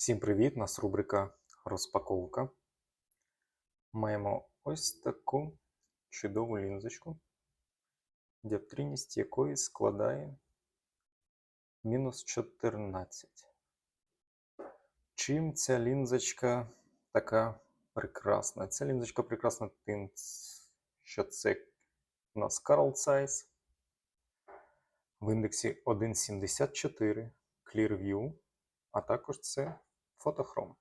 Всім привіт! У нас рубрика розпаковка. Маємо ось таку чудову лінзочку, діоптрійність якої складає мінус 14. Чим ця лінзочка така прекрасна? Ця лінзочка прекрасна тим, що це у нас Carl Zeiss в індексі 1.74 Clearview, а також це фотохром.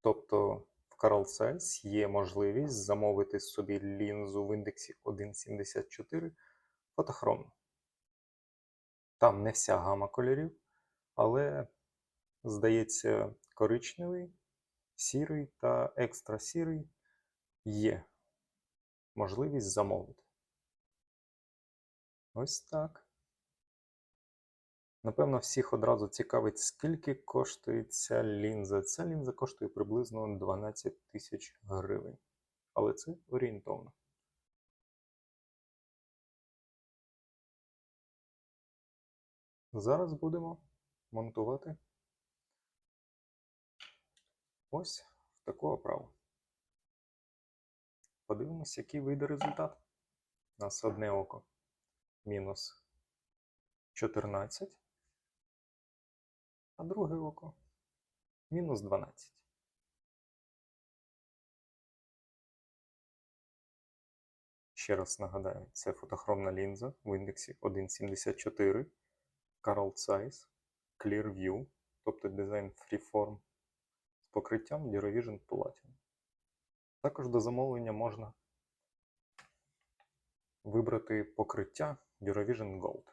Тобто в Carl Zeiss є можливість замовити собі лінзу в індексі 1.74 фотохром. Там не вся гама кольорів, але, здається, коричневий, сірий та екстра сірий є можливість замовити. Ось так. Напевно, всіх одразу цікавить, скільки коштує ця лінза. Ця лінза коштує приблизно 12 тисяч гривень. Але це орієнтовно. Зараз будемо монтувати ось в таку оправу. Подивимось, який вийде результат. У нас одне око мінус 14 а друге око мінус 12. Ще раз нагадаю, це фотохромна лінза в індексі 1.74 Carl Zeiss Clearview, тобто дизайн Freeform з покриттям Eurovision Platinum. Також до замовлення можна вибрати покриття Eurovision Gold.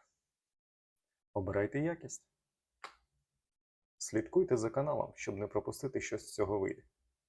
Обирайте якість. Слідкуйте за каналом, щоб не пропустити щось з цього вийде.